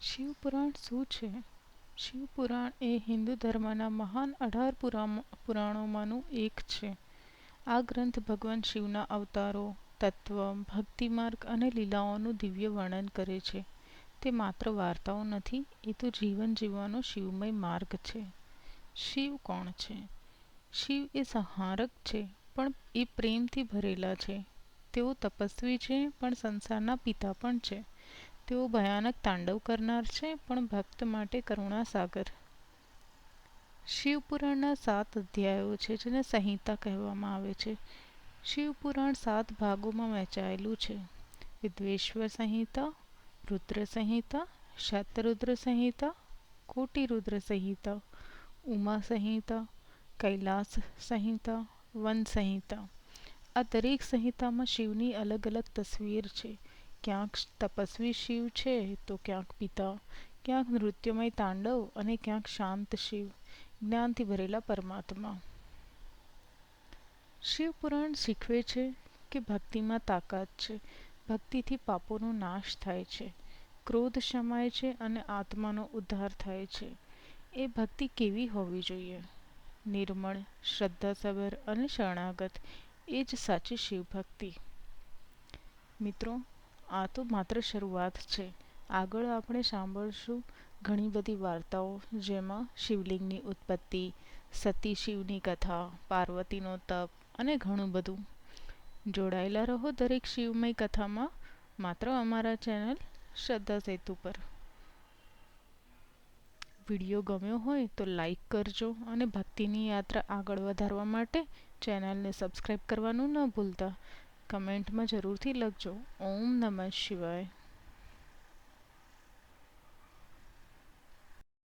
શિવપુરાણ શું છે? શિવપુરાણ એ હિન્દુ ધર્મના મહાન અઢાર પુરાણોમાંનું એક છે. આ ગ્રંથ ભગવાન શિવના અવતારો, તત્વ, ભક્તિ માર્ગ અને લીલાઓનું દિવ્ય વર્ણન કરે છે. તે માત્ર વાર્તાઓ નથી, એ તો જીવન જીવવાનો શિવમય માર્ગ છે. શિવ કોણ છે? શિવ એ સંહારક છે, પણ એ પ્રેમથી ભરેલા છે. તેઓ તપસ્વી છે, પણ સંસારના પિતા પણ છે. તેઓ ભયાનક તાંડવ કરનાર છે, પણ ભક્ત માટે કરુણા સાગર શિવપુરાણના સાત અધ્યાયો છે, જેને સંહિતા કહેવામાં આવે છે. શિવપુરાણ સાત ભાગોમાં વહેંચાયેલું છે. વિદ્વેશ્વર સંહિતા, રુદ્ર સંહિતા, શતરુદ્ર સંહિતા, કોટિરુદ્ર સંહિતા, ઉમા સંહિતા કૈલાસ સંહિતા, વન સંહિતા. આ દરેક સંહિતામાં શિવની અલગ અલગ તસવીર છે. ક્યાંક તપસ્વી શિવ છે તો ક્યાંક પિતા, ક્યાંક નૃત્યમય તાંડવ અને ક્યાંક શાંત શિવ, જ્ઞાનથી ભરેલા પરમાત્મા. શિવપુરાણ શીખવે છે કે ભક્તિમાં તાકાત છે. ભક્તિથી પાપોનો નાશ થાય છે. ક્રોધ શમાય છે અને આત્માનો ઉદ્ધાર થાય છે. એ ભક્તિ કેવી હોવી જોઈએ? નિર્મળ, શ્રદ્ધાસભર અને શરણાગત. એ જ સાચી શિવભક્તિ. મિત્રો, આ તો માત્ર શરૂઆત છે. આગળ આપણે સાંભળશું ઘણી બધી વાર્તાઓ, જેમાં શિવલિંગની ઉત્પત્તિ સતી શિવની કથા, પાર્વતીનો તપ અને ઘણું બધું. જોડાયેલા રહો દરેક શિવમય કથામાં. માત્ર અમારા ચેનલ શ્રદ્ધા સેતુ પર. વીડિયો ગમ્યો હોય તો લાઈક કરજો અને ભક્તિની યાત્રા આગળ વધારવા માટે ચેનલને સબસ્ક્રાઈબ કરવાનું ન ભૂલતા. કમેન્ટમાં જરૂરથી લખજો. ઓમ નમઃ શિવાય.